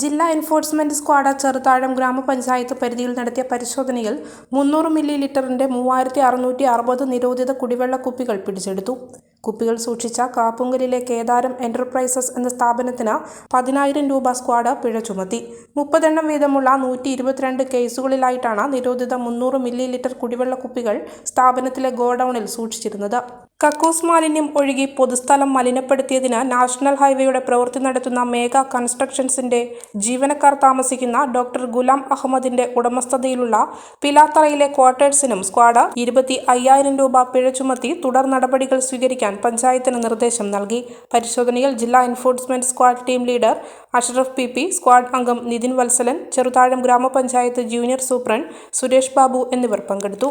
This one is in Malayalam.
ജില്ലാ എൻഫോഴ്സ്മെന്റ് സ്ക്വാഡ് ചെറുതാഴം ഗ്രാമപഞ്ചായത്ത് പരിധിയിൽ നടത്തിയ പരിശോധനയിൽ മുന്നൂറ് മില്ലി ലിറ്ററിന്റെ മൂവായിരത്തി അറുന്നൂറ്റി അറുപത് നിരോധിത കുടിവെള്ള കുപ്പികൾ പിടിച്ചെടുത്തു. കുപ്പികൾ സൂക്ഷിച്ച കാപ്പുങ്കലിലെ കേദാരം എന്റർപ്രൈസസ് എന്ന സ്ഥാപനത്തിന് പതിനായിരം രൂപ സ്ക്വാഡ് പിഴ ചുമത്തി. മുപ്പതെണ്ണം വീതമുള്ള നൂറ്റി ഇരുപത്തിരണ്ട് കേസുകളിലായിട്ടാണ് നിരോധിത മുന്നൂറ് മില്ലി ലിറ്റർ കുടിവെള്ള കുപ്പികൾ സ്ഥാപനത്തിലെ ഗോഡൌണിൽ സൂക്ഷിച്ചിരുന്നത്. കക്കൂസ് മാലിന്യം ഒഴുകി പൊതുസ്ഥലം മലിനപ്പെടുത്തിയതിന് നാഷണൽ ഹൈവേയുടെ പ്രവൃത്തി നടത്തുന്ന മേഘ കൺസ്ട്രക്ഷൻസിന്റെ ജീവനക്കാർ താമസിക്കുന്ന ഡോക്ടർ ഗുലാം അഹമ്മദിന്റെ ഉടമസ്ഥതയിലുള്ള പിലാത്തറയിലെ ക്വാർട്ടേഴ്സിനും സ്ക്വാഡ് ഇരുപത്തി അയ്യായിരം രൂപ പിഴ ചുമത്തി തുടർ നടപടികൾ സ്വീകരിക്കാൻ പഞ്ചായത്തിന് നിർദ്ദേശം നൽകി. പരിശോധനയിൽ ജില്ലാ enforcement squad team leader Ashraf P P squad അംഗം നിതിൻ വത്സലൻ ചെറുതാഴം ഗ്രാമപഞ്ചായത്ത് ജൂനിയർ സൂപ്രണ്ട് സുരേഷ് ബാബു എന്നിവർ പങ്കെടുത്തു.